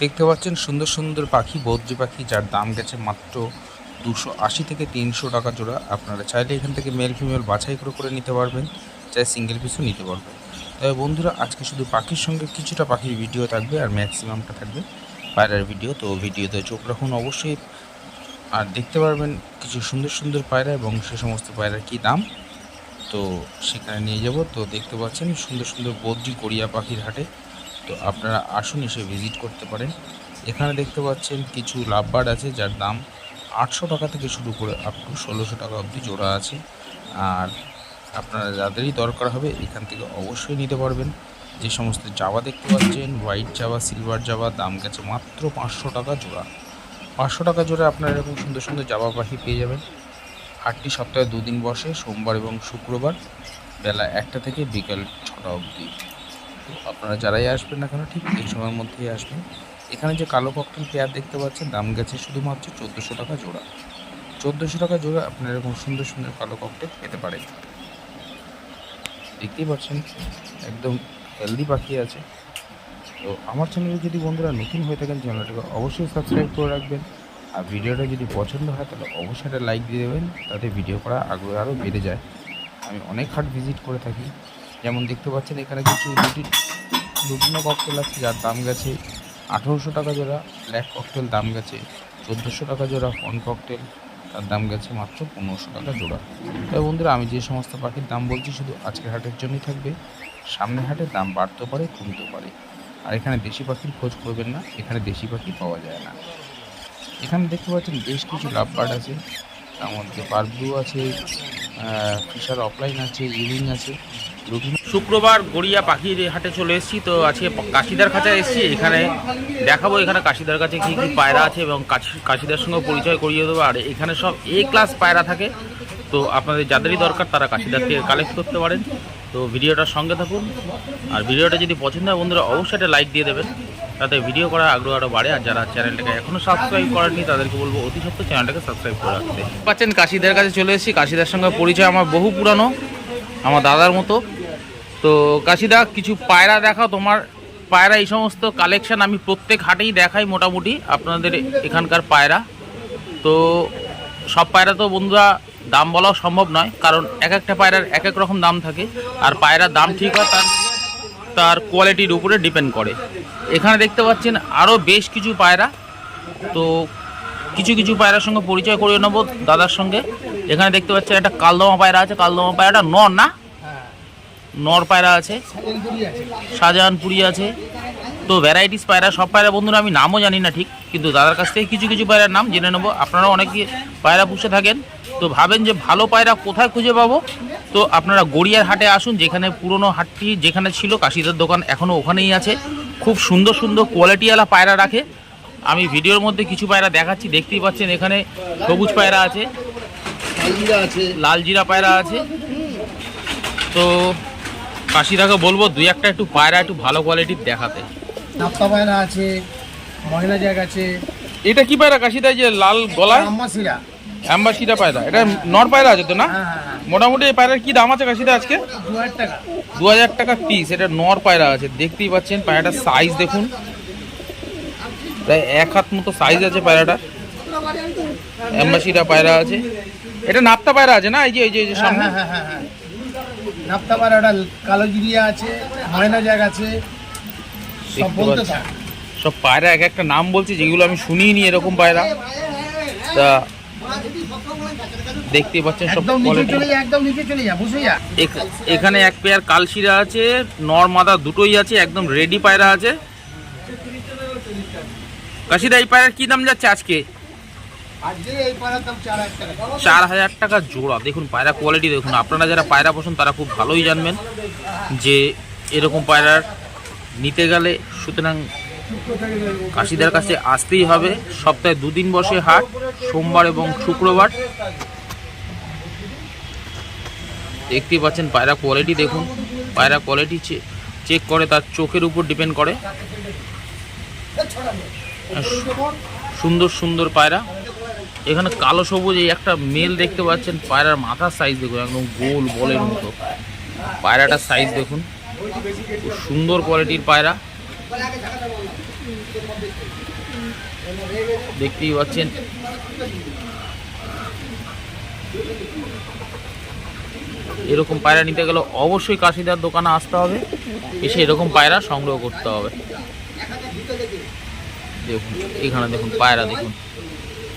দেখতে পাচ্ছেন সুন্দর সুন্দর পাখি, বদ্রি পাখি, যার দাম গেছে মাত্র দুশো আশি থেকে তিনশো টাকা জোড়া। আপনারা চাইলে এখান থেকে মেল ফিমেল বাছাই করে করে নিতে পারবেন চাই সিঙ্গেল পিসও নিতে পারবেন। তবে বন্ধুরা, আজকে শুধু পাখির সঙ্গে কিছুটা পাখির ভিডিও থাকবে আর ম্যাক্সিমামটা থাকবে পায়রার ভিডিও তো ভিডিওতে চোখ রাখুন অবশ্যই। আর দেখতে পারবেন কিছু সুন্দর সুন্দর পায়রা এবং সে সমস্ত পায়রার কী দাম। তো সেখানে নিয়ে যাব। তো দেখতে পাচ্ছেন সুন্দর সুন্দর বদ্রি গড়িয়া পাখির হাটে। তো আপনারা আসুন এসে ভিজিট করতে পারেন। এখানে দেখতে পাচ্ছেন কিছু লাভবার্ড আছে, যার দাম আটশো টাকা থেকে শুরু করে আপ টু ষোলোশো টাকা অবধি জোড়া আছে। আর আপনারা যাদেরই দরকার হবে, এখান থেকে অবশ্যই নিতে পারবেন। যে সমস্ত জাবা দেখতে পাচ্ছেন হোয়াইট জাবা সিলভার জাবা, দাম গেছে মাত্র পাঁচশো টাকা জোড়া। পাঁচশো টাকা জোড়া আপনারা এরকম সুন্দর সুন্দর জাবা পাখি পেয়ে যাবেন। হাটটি সপ্তাহে দুদিন বসে, সোমবার এবং শুক্রবার, বেলা একটা থেকে বিকেল ছটা অবধি। আপনারা যারাই আসবেন না কেন, ঠিক এই সময়ের মধ্যেই আসবেন। এখানে যে কালো ককটেল পেয়ার দেখতে পাচ্ছেন, দাম গেছে শুধুমাত্র চোদ্দোশো টাকা জোড়া। চোদ্দোশো টাকা জোড়া আপনারা এরকম সুন্দর সুন্দর কালো ককটেল পেতে পারেন। দেখতেই পাচ্ছেন, একদম হেলদি পাখি আছে। তো আমার চ্যানেলে যদি বন্ধুরা নতুন হয়ে থাকেন চ্যানেলটাকে অবশ্যই সাবস্ক্রাইব করে রাখবেন। আর ভিডিওটা যদি পছন্দ হয়, তাহলে অবশ্যই একটা লাইক দিয়ে দেবেন, তাতে ভিডিও করা আগ্রহ আরও বেড়ে যায়। আমি অনেক হাট ভিজিট করে থাকি। যেমন দেখতে পাচ্ছেন এখানে কিছু লুটি লুটিনো ককটেল আছে, যার দাম গেছে আঠেরোশো টাকা জোড়া ব্ল্যাক ককটেল দাম গেছে চোদ্দোশো টাকা জোড়া ফন ককটেল তার দাম গেছে মাত্র পনেরোশো টাকা জোড়া। তবে বন্ধুরা, আমি যে সমস্ত পাখির দাম বলছি, শুধু আজকের হাটের জন্যই থাকবে। সামনের হাটের দাম বাড়তেও পারে, কমতেও পারে। আর এখানে দেশি পাখির খোঁজ করবেন না, এখানে দেশি পাখি পাওয়া যায় না। এখানে দেখতে পাচ্ছেন বেশ কিছু লাভ বার্ড আছে, তার মধ্যে পারব্লু আছে ফিশার অফলাইন আছে ইউরিং আছে। শুক্রবার গড়িয়া পাখির হাটে চলে এসেছি। তো আজকে কাশিদার কাছে এসেছি। এখানে দেখাবো এখানে কাশিদার কাছে কী কী পায়রা আছে এবং কাশি- কাশিদার সঙ্গে পরিচয় করিয়ে দেবো। আর এখানে সব এ ক্লাস পায়রা থাকে। তো আপনাদের যাদেরই দরকার তারা কাশিদারকে কালেক্ট করতে পারেন। তো ভিডিওটার সঙ্গে থাকুন। আর ভিডিওটা যদি পছন্দ হয় বন্ধুরা, অবশ্যই একটা লাইক দিয়ে দেবেন। তাতে ভিডিও করার আগ্রহ আরও বাড়ে। আর যারা চ্যানেলটাকে এখনও সাবস্ক্রাইব করেননি, তাদেরকে বলব অতি সত্ত্বর চ্যানেলটাকে সাবস্ক্রাইব করে রাখতে। পাচ্ছেন কাশিদার কাছে চলে এসেছি। কাশিদার সঙ্গে পরিচয় আমার বহু পুরানো, আমার দাদার মতো। তো কাশিদা, কিছু পায়রা দেখাও তোমার। পায়রা এই সমস্ত কালেকশন আমি প্রত্যেক হাটেই দেখাই মোটামুটি আপনাদের এখানকার পায়রা। তো সব পায়রা তো বন্ধুরা দাম বলাও সম্ভব নয়, কারণ এক একটা পায়রার এক এক রকম দাম থাকে। আর পায়রার দাম ঠিক হয় তার তার কোয়ালিটির উপরে ডিপেন্ড করে। এখানে দেখতে পাচ্ছেন আরও বেশ কিছু পায়রা। তো কিছু কিছু পায়রার সঙ্গে পরিচয় করে নেব দাদার সঙ্গে। এখানে দেখতে পাচ্ছেন একটা কালদমা পায়রা আছে। কালদমা পায়রাটা নর না নর পায়রা আছে শাহজাহানপুরি আছে। তো ভ্যারাইটিস পায়রা সব পায়রা বন্ধুরা আমি নামও জানি না ঠিক কিন্তু দাদার কাছ থেকে কিছু কিছু পায়রার নাম জেনে নেব। আপনারা অনেকে পায়রা পুষে থাকেন। তো ভাবেন যে ভালো পায়রা কোথায় খুঁজে পাবো? তো আপনারা গড়িয়ার হাটে আসুন যেখানে পুরনো হাটটি যেখানে ছিল কাশিদার দোকান এখনও ওখানেই আছে। খুব সুন্দর সুন্দর কোয়ালিটিওয়ালা পায়রা রাখে। আমি ভিডিওর মধ্যে কিছু পায়রা দেখাচ্ছি দেখতেই পাচ্ছেন এখানে সবুজ পায়রা আছে লাল জিরা পায়রা আছে। তো কাশিদাকে বলব দুই একটা একটু পায়রা একটু ভালো কোয়ালিটির দেখাতে। নাপ্তা পায়রা আছে ময়না জায়গা আছে। এটা কি পায়রা কাশিদা যে লাল গলায়? আম্মাসিরা অ্যাম্বাসিডা পায়রা এটা নর পায়রা আছে তো না? হ্যাঁ হ্যাঁ হ্যাঁ। মোটামুটি এই পায়রার কি দাম আছে কাশিদা আজকে? দু হাজার টাকা পিস এটা নর পায়রা আছে দেখতেই পাচ্ছেন পায়রাটার সাইজ দেখুন। প্রায় এক হাত মতো সাইজ আছে পায়রাটার। অ্যাম্বাসিডা পায়রা আছে। এটা নাপ্তা পায়রা আছে না? এই যে এই যে হ্যাঁ সামনে হ্যাঁ হ্যাঁ হ্যাঁ হ্যাঁ নাপ্তা পায়রাটা কালো জিরিয়া আছে ময়না জ্যাক আছে সব বলতে পাচ্ছি। সব পায়রা এক একটা নাম বলছি যেগুলো আমি শুনিনি নি এরকম পায়রা। তা দেখতেই পাচ্ছেন সব এখানে এক পেয়ার কালশিরা আছে নর মাদা দুটোই আছে একদম রেডি পায়রা আছে। কাশিদা এই পায়রার কি দাম যাচ্ছে আজকে আজকে এই পায়রার দাম চার হাজার টাকা জোড়া। দেখুন, পায়রা কোয়ালিটি দেখুন। আপনারা যারা পায়রা পছন্দ, তারা খুব ভালোই জানবেন যে এরকম পায়রার নিতে গেলে সুতরাং কাশিদার কাছে আসতেই হবে। সপ্তাহে দুদিন বসে হাট, সোমবার এবং শুক্রবার। দেখতেই পাচ্ছেন পায়রা কোয়ালিটি দেখুন। পায়রা কোয়ালিটি চেক করে, তার চোখের উপর ডিপেন্ড করে। সুন্দর সুন্দর পায়রা। এখানে কালো সবুজ, এই একটা মেল দেখতে পাচ্ছেন, পায়রার মাথার সাইজ দেখুন, একদম গোল বলের মতো। পায়রাটার সাইজ দেখুন, খুব সুন্দর কোয়ালিটির পায়রা। দেখতেই পাচ্ছেন। এরকম পায়রা নিতে গেলে অবশ্যই কাশিদার দোকানে আসতে হবে, এসে এরকম পায়রা সংগ্রহ করতে হবে। দেখুন, এখানে দেখুন পায়রা, দেখুন।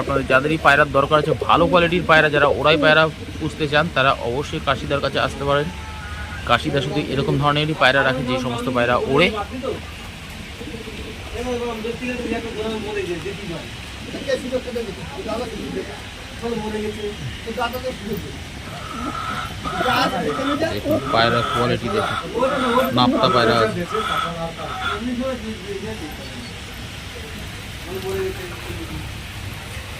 আপনাদের যাদেরই পায়রার দরকার আছে, ভালো কোয়ালিটির পায়রা যারা ওরাই পায়রা পুষতে চান, তারা অবশ্যই কাশিদার কাছে আসতে পারেন। কাশিদা শুধু এরকম ধরনেরই পায়রা রাখে যে সমস্ত পায়রা ওড়ে। পায়রার কোয়ালিটি দেখুন। নাপ্তা পায়রা আছে।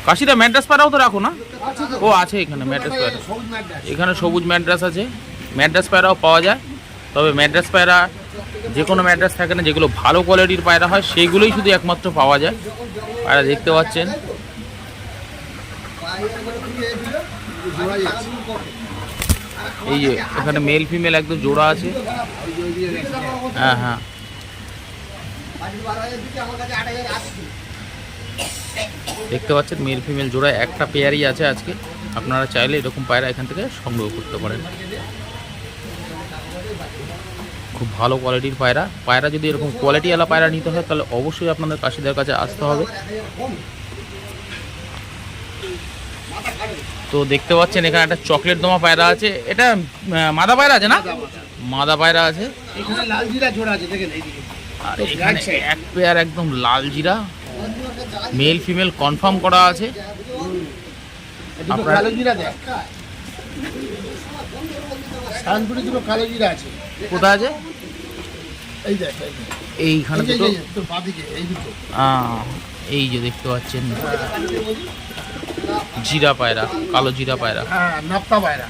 কাশিদা ম্যাড্রাস পায়রাও তো রাখো না? ও আছে এখানে ম্যাড্রাস পায়রা এখানে সবুজ ম্যাড্রাস আছে। ম্যাড্রাস পায়রাও পাওয়া যায়। তবে ম্যাড্রাস পায়রা যে কোনো ম্যাড্রাস থাকে না যেগুলো ভালো কোয়ালিটির পায়রা হয় সেইগুলোই শুধু একমাত্র পাওয়া যায়। পায়রা দেখতে পাচ্ছেন। এই যে এখানে মেল ফিমেল একদম জোড়া আছে। হ্যাঁ হ্যাঁ। দেখতে পাচ্ছেন মেল ফিমেল জোড়া একটা পেয়ারই আছে আজকে। আপনারা চাইলে এরকম পায়রা এখান থেকে সংগ্রহ করতে পারেন। খুব ভালো কোয়ালিটির পায়রা। পায়রা যদি এরকম কোয়ালিটিওয়ালা পায়রা নিতে হয় তাহলে অবশ্যই আপনাদের কাশিদের কাছে আসতে হবে। তো দেখতে পাচ্ছেন এখানে একটা চকলেট দমা পায়রা আছে। এটা মাদা পায়রা আছে না? মাদা পায়রা আছে। এখানে লাল জিরা জোড়া আছে দেখেন এইদিকে। আর এখানে এক পেয়ার একদম লাল জিরা। মেল ফিমেল কনফার্ম করা আছে। আপনার- দুটো কালো জিরা কোথায় আছে? এই দেখ এইখানে দুটো? এই যে, দেখতে পাচ্ছেন। জিরা পায়রা কালো জিরা পায়রা। হ্যাঁ নাপ্তা পায়রা।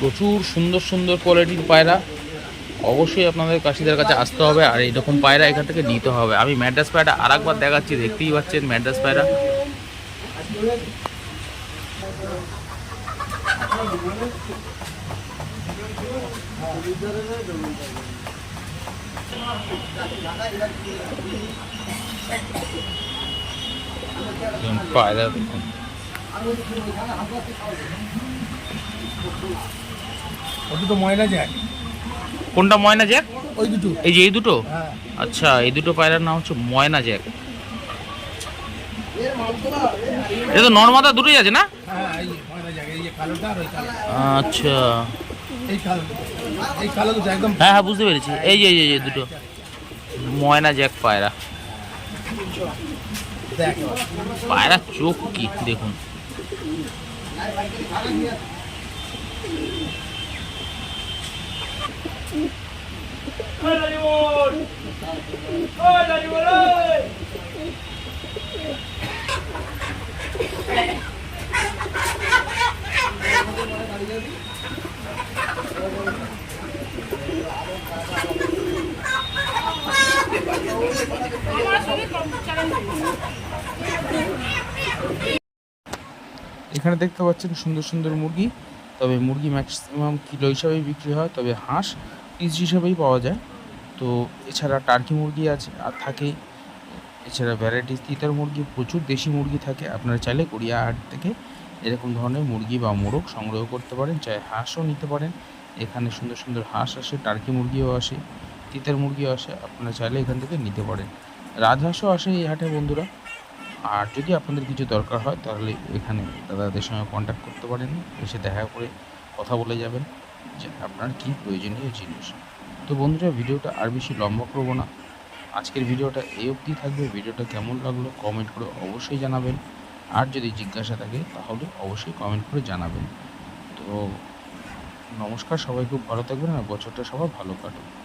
প্রচুর সুন্দর সুন্দর কোয়ালিটির পায়রা। অবশ্যই আপনাদের কাশিদের কাছে আসতে হবে আর এরকম পায়রা এখান থেকে নিতে হবে। আমি ম্যাড্রাস পায়রা আর একবার দেখাচ্ছি, দেখতেই পাচ্ছেন ম্যাড্রাস পায়রা। পায়রা ও দুটো যায়। কোনটা ময়না জ্যাক? ওই দুটো। এই যে এই দুটো? হ্যাঁ। আচ্ছা এই দুটো পায়রার নাম হচ্ছে ময়না জ্যাক। এটা তো নর্মাদা দুটোই আছে না? এই এই আচ্ছা। এই এই হ্যাঁ হ্যাঁ বুঝতে পেরেছি। এই যে এই যে, দুটো। ময়না জ্যাক পায়রা। পায়রা চোখ কি দেখুন। এখানে দেখতে পাচ্ছেন সুন্দর সুন্দর মুরগি, তবে মুরগি ম্যাক্সিমাম কিলো হিসাবেই বিক্রি হয়, তবে হাঁস পিস হিসাবেই পাওয়া যায়। তো এছাড়া টার্কি মুরগি আছে, আর থাকে, এছাড়া ভ্যারাইটিস তিতার মুরগি, প্রচুর দেশি মুরগি থাকে। আপনারা চাইলে গড়িয়া হাট থেকে এরকম ধরনের মুরগি বা মোরগ সংগ্রহ করতে পারেন, চাই হাঁসও নিতে পারেন। এখানে সুন্দর সুন্দর হাঁস আসে টার্কি মুরগিও আসে, তিতার মুরগিও আসে, আপনারা চাইলে এখান থেকে নিতে পারেন। রাজহাঁসও আসে এই হাটে বন্ধুরা। আর যদি আপনাদের কিছু দরকার হয়, তাহলে এখানে দাদাদের সঙ্গে কন্ট্যাক্ট করতে পারেন, এসে দেখা করে কথা বলে যাবেন। যে আপনার কী প্রয়োজনীয় জিনিস। তো বন্ধুরা, ভিডিওটা আর বেশি লম্বা করব না। আজকের ভিডিওটা এই অবধি থাকবে। ভিডিওটা কেমন লাগল কমেন্ট করে অবশ্যই জানাবেন। আর যদি জিজ্ঞাসা থাকে, তাহলে অবশ্যই কমেন্ট করে জানাবেন। তো নমস্কার, সবাই খুব ভালো থাকবেন আর বছরটা সবাই ভালো কাটুক।